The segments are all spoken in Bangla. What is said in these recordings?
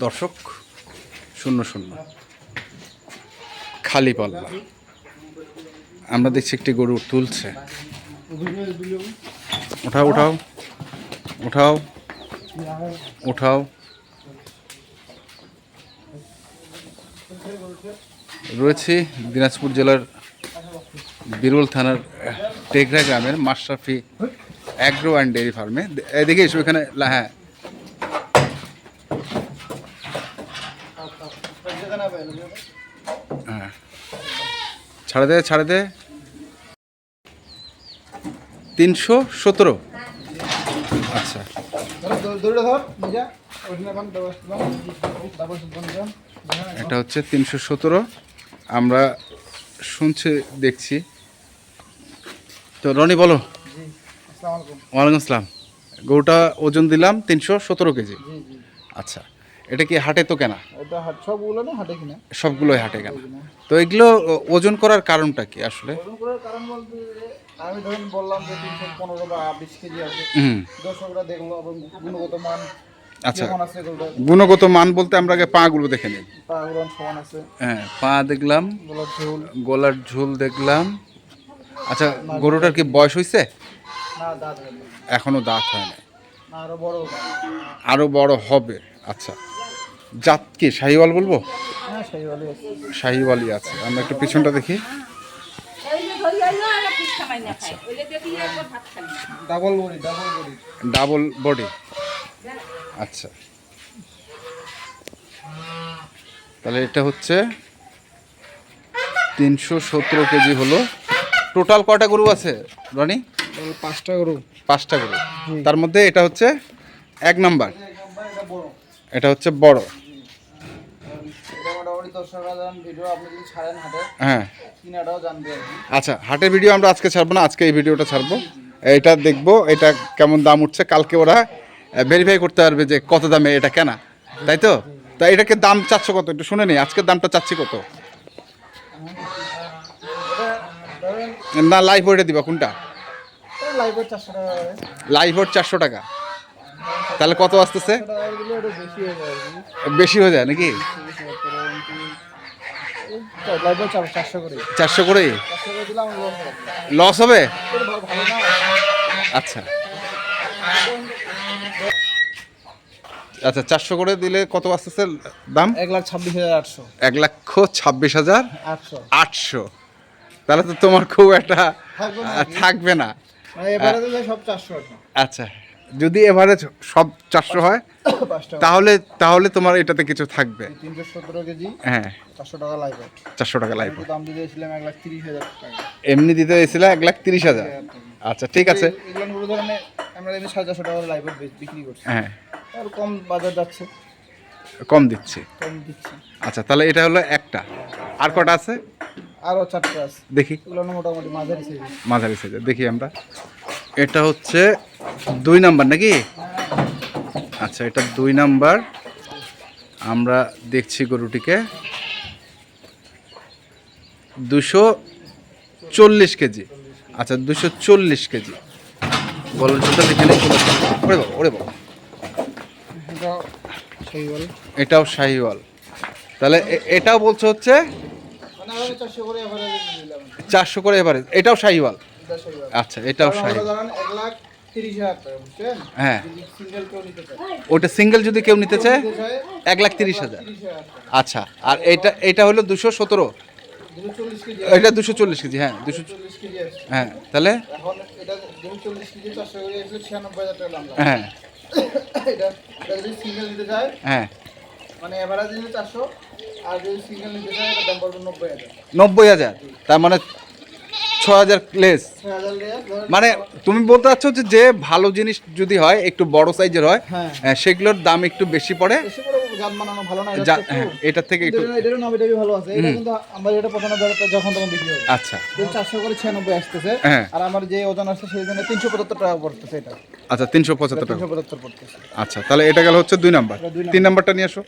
দর্শক, শূন্য শূন্য। খালি পাল্লা। আমরা দেখছি একটি গরু তুলছে। উঠাও উঠাও। উঠাও। উঠাও। রয়েছে দিনাজপুর জেলার বিরল থানার টেকরা গ্রামের মাশরাফি অ্যাগ্রো অ্যান্ড ডেয়ারি ফার্মে এদিকে এসো, এখানে হ্যাঁ। ছাড়ে দে ছাড়ে দে। তিনশো সতেরো। আচ্ছা। এটা হচ্ছে তিনশো সতেরো। আমরা শুনছি, দেখছি। তো রনি, বলো। ওয়ালাইকুম আসসালাম। গরুটা ওজন দিলাম তিনশো সতেরো কেজি। আচ্ছা। এটা কি হাটে তো কেনা? এটা সবগুলো না হাটে কিনা? সবগুলোই হাটে কেনা। তো এগুলো ওজন করার কারণটা কি আসলে? ওজন করার কারণ বলতে আমি ধরুন বললাম যে তিনশো পনেরো বা বিশ কেজি আছে। দর্শকরা দেখল এবং গুণগত মান আচ্ছা। গুণগত মান বলতে আমরা আগে পাগুলো দেখে নিই। হ্যাঁ পা দেখলাম। গোলাপ ঝোল। দেখলাম। আচ্ছা গরুটার কি বয়স হয়েছে। এখনও দাঁত হয় না আরও বড় হবে আচ্ছা। জাত কি শাহিওয়াল বলব? হ্যাঁ ভালো আছে। শাহিওয়ালই আছে। আমরা একটু পিছনটা দেখি। ডাবল বড়ি ডাবল ডাবল বডি। আচ্ছা। তাহলে এটা হচ্ছে তিনশো সতেরো কেজি হলো। টোটাল কটা গরু আছে রনি? পাঁচটা গরু। পাঁচটা গরু। তার মধ্যে এটা হচ্ছে এক নাম্বার। এটা হচ্ছে বড়। দর্শকরা ভিডিও আপনি যদি ছাড়েন হাটে হ্যাঁ। কিনাটাও জানবে আচ্ছা হাটের ভিডিও আমরা আজকে ছাড়বো না আজকে এই ভিডিওটা ছাড়বো। এটা দেখব এটা কেমন দাম উঠছে কালকে ওরা ভেরিফাই করতে পারবে যে কত দামে এটা কেনা তাই তো? তা এটাকে দাম চাচ্ছ কত? একটু শুনে নি আজকের দামটা চাচ্ছি কত? না লাইভ ওইটা দিবা কোনটা? লাইভ ওর চারশো টাকা তাহলে কত আসতেছে? বেশি হয়ে যায় নাকি? চারশো করে লস হবে? আচ্ছা। আচ্ছা চারশো করে দিলে কত আসতেছে দাম? এক লাখ ছাব্বিশ হাজার আটশো। এক লক্ষ ছাব্বিশ হাজার আটশো। তাহলে তো তোমার খুব একটা থাকবে না। মানে আচ্ছা। যদি এভারেজ সব চারশো হয় তাহলে তাহলে তোমার এটাতে কিছু থাকবে। তিনশো সতেরো কেজি হ্যাঁ। চারশো টাকা লাইভের চারশো টাকা লাইভ দাম দিয়ে দিয়েছিলাম এক লাখ তিরিশ হাজার এমনি দিতে হয়েছিল এক লাখ তিরিশ হাজার। আচ্ছা ঠিক আছে। এগুলো ধরনের আমরা এমনি সাড়ে চারশো টাকা বিক্রি করছি। হ্যাঁ। আর কম বাজার যাচ্ছে। কম দিচ্ছি। কম দিচ্ছি। আচ্ছা তাহলে এটা হলো একটা। আর কটা আছে? আরও চারটে আছে। দেখি। মোটামুটি মাঝারি সাইজ মাঝারি সাইজের দেখি আমরা। এটা হচ্ছে দুই নাম্বার নাকি? আচ্ছা এটা দুই নাম্বার। আমরা দেখছি গরুটিকে। দুশো চল্লিশ কেজি। আচ্ছা দুশো চল্লিশ কেজি। বলার জন্য দেখে নেই ওরে বাবা ওরে বাবা। বল এটাও শাহিওয়াল। তাহলে এটাও বলছে হচ্ছে মানে চারশো করে এভারেজ এটাও শাহিওয়াল। বল আচ্ছা এটাও বুঝছেন? হ্যাঁ। ওটা সিঙ্গেল যদি কেউ নিতে চায় এক লাখ তিরিশ হাজার। আচ্ছা আর এটা এটা হলো দুশো সতেরো। এটা দুশো চল্লিশ কেজি হ্যাঁ দুশো হ্যাঁ তাহলে? হ্যাঁ। হ্যাঁ। মানে নব্বই হাজার তার মানে ছ হাজার লেস। মানে তুমি বলতে চাচ্ছ যে যে ভালো জিনিস যদি হয় একটু বড় সাইজের হয় হ্যাঁ। সেগুলোর দাম একটু বেশি পড়ে? জাত বানানো ভালো না এটা যা- একটু- হ্যাঁ, এটার থেকে একটু ভালো আছে। কিন্তু আমরা এটা পঁচানব্বই হাজার যখন তখন বিক্রি হবে। আচ্ছা। চারশো করে ছিয়ানব্বই আসতেছে হ্যাঁ। আর আমার যে ওজন আসছে সেই জন্য তিনশো পঁচাত্তর টাকা পড়তেছে এটা। আচ্ছা তিনশো পঁচাত্তর টাকা। পঁচাত্তর পড়তেছে। আচ্ছা তাহলে এটা গেল হচ্ছে দুই নাম্বার। তিন নাম্বারটা নিয়ে আসো।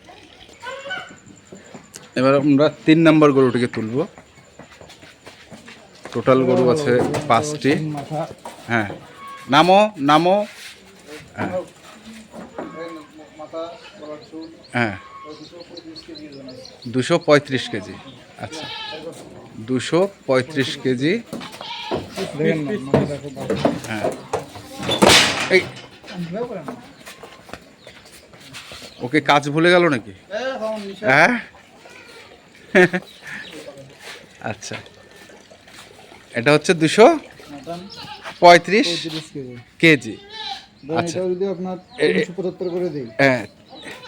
এবার আমরা তিন নাম্বার গরুটিকে তুলবো। টোটাল গরু আছে পাঁচটি। হ্যাঁ। নামো নামো। চুল হ্যাঁ। দুশো পঁয়ত্রিশ কেজি। আচ্ছা। দুশো পঁয়ত্রিশ কেজি। হ্যাঁ। এই। ওকে কাজ ভুলে গেল নাকি? এ, হ্যাঁ? আচ্ছা। এটা হচ্ছে দুশো পঁয়ত্রিশ 35 কেজি। কেজি। আচ্ছা। যদি আপনার 375 করে দিই, হ্যাঁ।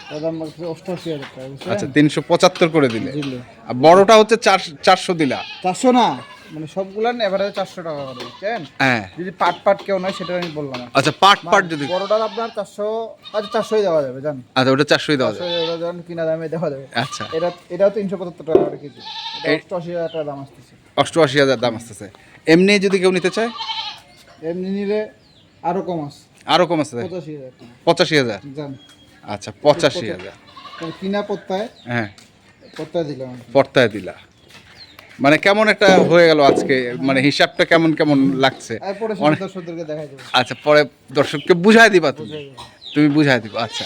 তার দাম মাত্র 88,000 টাকা, আচ্ছা তিনশো পঁচাত্তর করে দিলে। আর বড়টা হচ্ছে চার চারশো দিলা। 400 না, মানে সবগুলার এভারেজে 400 টাকা করে, বুঝছেন? হ্যাঁ। যদি পাট পাট কেউ নয় সেটা আমি বললাম। আচ্ছা পাট পাট যদি বড়টার আপনার 400 আচ্ছা 400 দেওয়া যাবে জান। আচ্ছা ওটা চারশোই দেওয়া যাবে। 400 দেওয়া কিনা দামে দেওয়া যাবে। আচ্ছা। এটা এটাও 375 টাকা করে কেজি। এই- 88,000 টাকা দাম আসতেছে। অষ্টআশি হাজার দাম আসতেছে। এমনি যদি কেউ নিতে চায়? এমনি নিলে আরও কম আছে। আরও কম আছে? পঁচাশি হাজার। জান। আচ্ছা পঁচাশি হাজার। কিনা পত্তায়? হ্যাঁ। পত্তায় দিলাম কি। দিলা। মানে কেমন একটা হয়ে গেল আজকে? মানে হিসাবটা কেমন কেমন লাগছে? আচ্ছা পরে দর্শককে বুঝাই দিবা তুমি। তুমি বুঝাই দিবা আচ্ছা।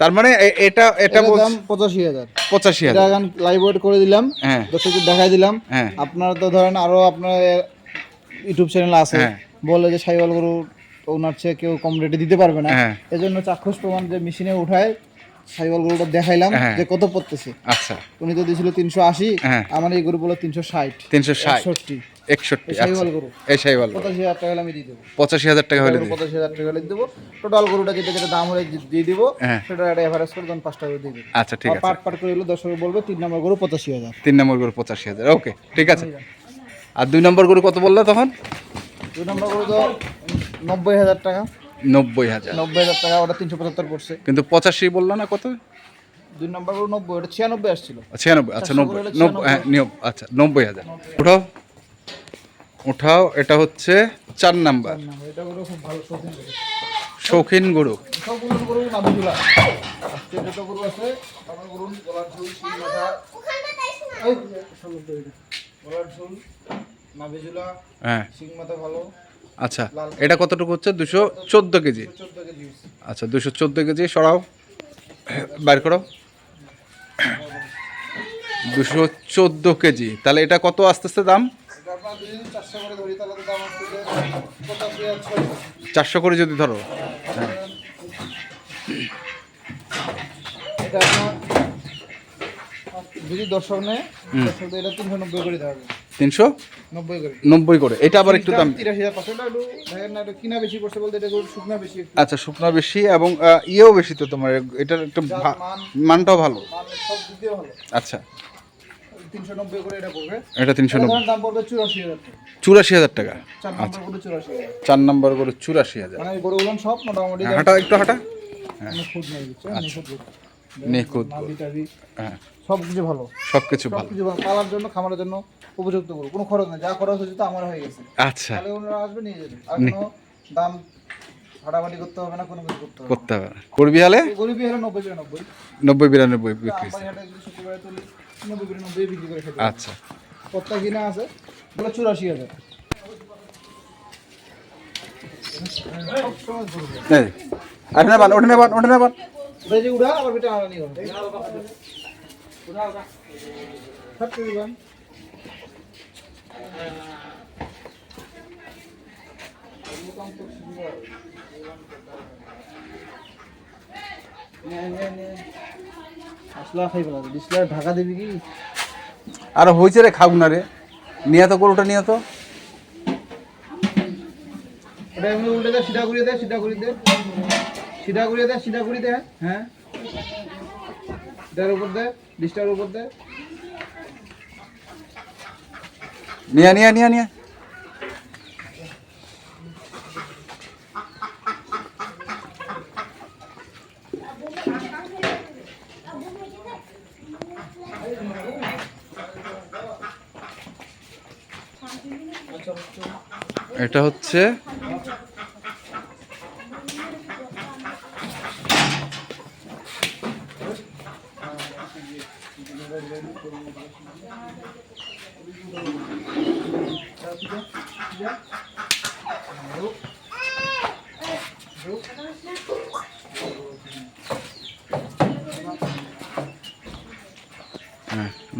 তার মানে এটা এটা দাম পঁচাশি হাজার। পঁচাশি হাজার। এখন লাইভ ওয়েট করে দিলাম। হ্যাঁ। দর্শকদের দেখাই দিলাম। হ্যাঁ। আপনারা তো ধরেন আরও আপনার ইউটিউব চ্যানেল আছে। হ্যাঁ। বলে যে সাইওয়াল গরু ওনার চেয়ে কেউ কম রেটে দিতে পারবে না। হ্যাঁ। এজন্য চাক্ষুষ প্রমাণ যে মেশিনে উঠায় সাইওয়াল গরুটা দেখাইলাম হ্যাঁ। যে কত পড়তেছে। আচ্ছা। উনি তো দিয়েছিল তিনশো আশি। আমার এই গরু বলে তিনশো ষাট। তিনশো ষাট। একষট্টি আচ্ছা। পঁচাশি হাজার টাকা আমি দিয়ে দেবো। পঁচাশি হাজার টাকা হলে পঁচাশি হাজার টাকা হলে দেবো। টোটাল গরুটা যেটা যেটা দাম হলে দিয়ে দিব। হ্যাঁ। সেটা একটা এভারেজ করে তখন পাঁচ টাকা করে দিয়ে দেবো। আচ্ছা ঠিক আছে। পাট পাট করে দর্শক বলবে তিন নম্বর গরু পঁচাশি হাজার। তিন নম্বর গরু পঁচাশি হাজার। ওকে ঠিক আছে। আর দুই নম্বর গরু কত বললে তখন? দুই নম্বর গরু তো নব্বই হাজার টাকা। নব্বই হাজার। নব্বই হাজার টাকা ওটা তিনশো পঁচাত্তর পড়ছে। কিন্তু পঁচাশি বলল না কত? দুই নম্বর গরু নব্বই ওটা ছিয়ানব্বই আসছিল। ছিয়ানব্বই আচ্ছা নব্বই নব্বই হ্যাঁ আচ্ছা নব্বই হাজার। উঠাও এটা হচ্ছে চার নাম্বার। শৌখিন গরু। হয়ে। আচ্ছা এটা কতটুকু হচ্ছে? দুশো চোদ্দ কেজি। আচ্ছা দুশো চোদ্দ কেজি সরাও। বাইর করো। দুশো চোদ্দ কেজি। তাহলে এটা কত আস্তে আস্তে দাম? আপনার যদি চারশো করে ধরি তাহলে তো দাম আসছে পঁচাশি আর চারশো করে যদি ধরো। এটা আপনার যদি দর্শক নেয় এটা তিনশো নব্বই করে হবে। তিনশো? নব্বই করে। এটা আবার একটু দাম কিনা বেশি করছে বলতে এটা শুকনা বেশি আচ্ছা শুকনো বেশি এবং ইয়েও বেশি তো তোমার এটার একটু মানটাও ভালো। আচ্ছা। এটা তিনশো নব্বই। দাম পড়বে চুরাশি হাজার টাকা। চার নম্বর চুরাশি হাজার। নম্বর করে চুরাশি হাজার। মানে হ্যাঁ, হাঁটা একটু হাঁটা। নিখুঁত গরু। নাভি টাভি হ্যাঁ। সব কিছু ভালো। সব কিছু সব ভালো। পালার জন্য খামারের জন্য উপযুক্ত গরু। কোনো খরচ নেই। যা খরচ হয়েছে তো আমার হয়ে গেছে। আচ্ছা। তাহলে ওনারা আসবে নিয়ে যাবে। আর কোনো দাম হাঁটাবাটি করতে হবে না কোনো কিছু করতে হবে করতে নব্বই বিরানব্বই নব্বই। বিরানব্বই বিক্রি নব্বই বিরানব্বই বিক্রি করে খেতে আচ্ছা। কত্তা কিনা আছে বলে চুরাশি হাজার। আর নেবান ওঠে নেবান ওঠে নেবান। উড়া আবার বেটা আলানি উড়া উড়া সব কিছু দিবেন আসলা খাই পেলা ডিসলা ঢাকা দিবি কি আর হয়েছে রে খাও না রে। নিয়ে তো গরুটা নিয়ে তো ওটা এমনি উল্টে দে সিধা ঘুরিয়ে দে সিধা ঘুরিয়ে দে। সিধা ঘুরিয়ে দে সিধা ঘুরিয়ে দে হ্যাঁ। উপর দে ডিসটার উপর দে। নিয়ে নিয়ে নিয়ে নিয়ে। এটা হচ্ছে Thank you.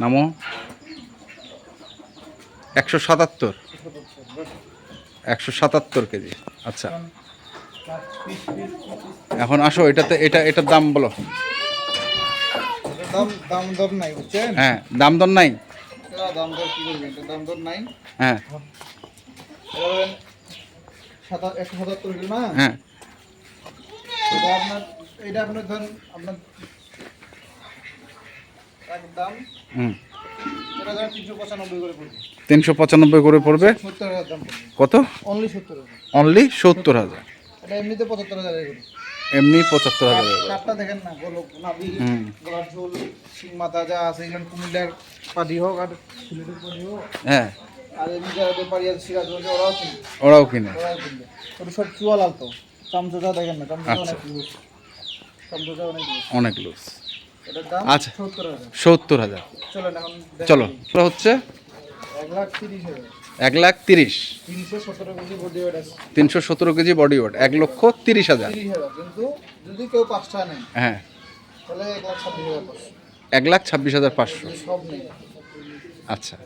নামো। একশো সাতাত্তর। একশো সাতাত্তর কেজি। আচ্ছা। এখন আসো এটাতে এটা এটার দাম বলো। দাম দাম দর নাই বুঝছেন? হ্যাঁ দাম দর নাই? দাম দর কি করবেন? দাম দর নাই? হ্যাঁ। একশো সাতাত্তর না? হ্যাঁ। এটা আপনার এটা আপনার ধরেন আপনার একদম। হুম। তিনশো পঁচানব্বই করে পড়বে। কত? অনলি সত্তর হাজার। এমনি পঁচাত্তর হাজার দেখেন না ঝোল মাথা যা আছে এগুলো কুমিল্লার পাটি হোক আর হ্যাঁ। এমনি যারা ব্যাপারী আছে সিরাজগঞ্জে ওরাও কিনে। ওরাও কিনবে। ওটা সব চুয়া চামচোচা দেখেন না আচ্ছা। অনেক লুজ অনেক লুজ অনেক লুজ আচ্ছা। সত্তর হাজার। চলো। হচ্ছে এক লাখ তিরিশ তিনশো সতেরো কেজি বডি ওয়েট এক লক্ষ তিরিশ হাজার। তিরিশ হাজার কিন্তু যদি কেউ পাঁচটা নেয় হ্যাঁ। এক লাখ ছাব্বিশ হাজার পাঁচশো। আচ্ছা।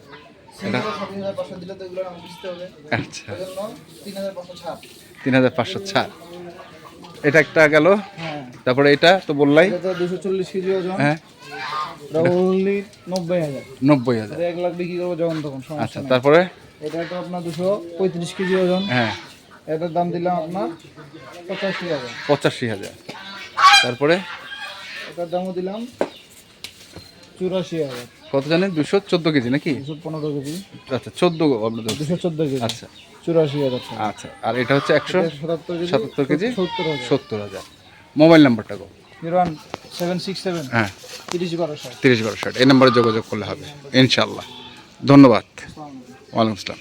আচ্ছা। তিন হাজার পাঁচশো ছাড়। এটা একটা গেল। হ্যাঁ তারপরে এটা তো বললাই। দুশো চল্লিশ কেজি ওজন। হ্যাঁ। নব্বই হাজার। এক লাখ বিক্রি করব যখন তখন আচ্ছা তারপরে? এটা তো আপনার দুশো পঁয়ত্রিশ কেজি ওজন। হ্যাঁ। এটার দাম দিলাম আপনার পঁচাশি হাজার। পঁচাশি হাজার। তারপরে? এটার দামও দিলাম চুরাশি হাজার। কত জানেন? দুশো চোদ্দ কেজি নাকি? দুশো পনেরো কেজি। আচ্ছা চোদ্দ আপনাদের দুশো। চোদ্দ কেজি। আচ্ছা। চুরাশি হাজার আচ্ছা আর এটা হচ্ছে একশো সাতাত্তর কেজি সত্তর হাজার। সত্তর হাজার। মোবাইল নাম্বারটা কো zero one seven six seven. হ্যাঁ। তিরিশ বারো ষাট। তিরিশ বারো ষাট। এই নাম্বারে যোগাযোগ করলে হবে। ইনশাল্লাহ। ধন্যবাদ। ওয়ালাইকুম আসসালাম।